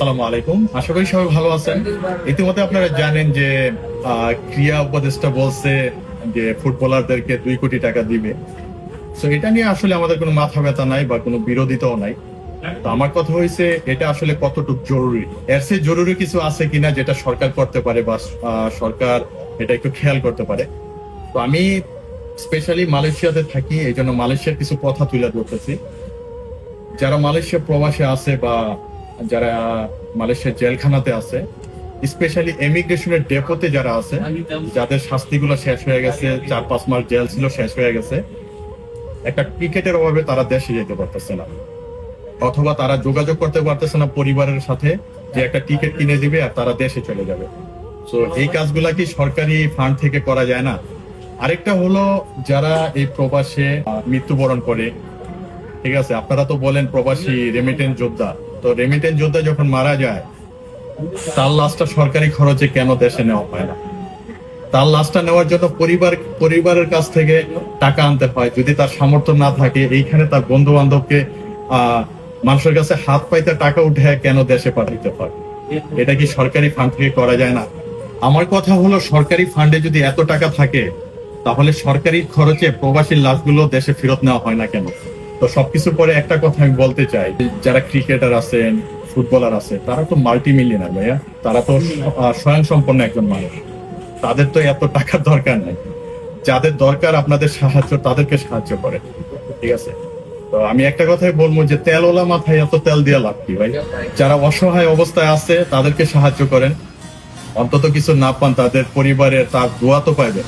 আসসালামু আলাইকুম। আশা করি সবাই ভালো আছেন। ইতিমধ্যে আপনারা জানেন যে ক্রিয়া উপদেষ্টা বলছে যে, ফুটবলারদেরকে দুই কোটি টাকা দিবে। তো এটা নিয়ে আসলে আমাদের কোনো মাথা ব্যথা নাই বা কোনো বিরোধিতাও নাই। তো আমার কথা হয়েছে এটা আসলে কতটুকু জরুরি? এর চেয়ে জরুরি কিছু আছে কিনা যেটা সরকার করতে পারে বা সরকার এটা একটু খেয়াল করতে পারে। তো আমি স্পেশালি মালয়েশিয়াতে থাকি এই জন্য মালয়েশিয়ার কিছু কথা তুলে ধরতেছি। যারা মালয়েশিয়া প্রবাসে আছে বা যারা মালয়েশিয়ার জেলখানাতে আছে স্পেশালি এমিগ্রেশনের ডেপোতে যারা আছে, যাদের শাস্তিগুলো শেষ হয়ে গেছে, চার পাঁচ মাস জেল ছিল, শেষ হয়ে গেছে, একটা টিকেটের অভাবে তারা দেশে যেতে পারতেছে না। অথবা তারা যোগাযোগ করতে পারতেছে না পরিবারের সাথে, যে একটা টিকিট কিনে দিবে আর তারা দেশে চলে যাবে। তো এই কাজগুলা কি সরকারি ফান্ড থেকে করা যায় না? আরেকটা হলো যারা এই প্রবাসে মৃত্যুবরণ করে, ঠিক আছে? আপনারা তো বলেন প্রবাসী রেমিটেন্স যোদ্ধা। তো রেমিটেন্স যোদ্ধা যখন মারা যায়, তার লাশটা সরকারি খরচে কেন দেশে নেওয়া হয় না? তার লাশটা নেওয়ার জন্য পরিবার, পরিবারের কাছ থেকে টাকা আনতে হয়। যদি তার সামর্থ্য না থাকে, এইখানে তার বন্ধু বান্ধবকে মানুষের কাছে হাত পাইতে টাকা উঠে কেন দেশে পাঠাইতে হয়? এটা কি সরকারি ফান্ড থেকে করা যায় না? আমার কথা হলো, সরকারি ফান্ডে যদি এত টাকা থাকে, তাহলে সরকারি খরচে প্রবাসীর লাশগুলো দেশে ফেরত নেওয়া হয় না কেন? তো সবকিছু পরে একটা কথা আমি বলতে চাই যারা ক্রিকেটার আছেন, ফুটবলার আছে তারা তো মাল্টি মিলিয়নার ভাইয়া। তারা তো স্বয়ং সম্পন্ন একজন মানুষ। তাদের তো এত টাকার দরকার নাই। যাদের দরকার আপনাদের সাহায্য, তাদেরকে সাহায্য করে। ঠিক আছে? তো আমি একটা কথাই বলব যে তেল ওলা মাথায় এত তেল দিয়ে লাভ কি ভাই? যারা অসহায় অবস্থায় আছে, তাদেরকে সাহায্য করেন। অন্তত কিছু না পান, তাদের পরিবারের তার দোয়া তো পাইবেন।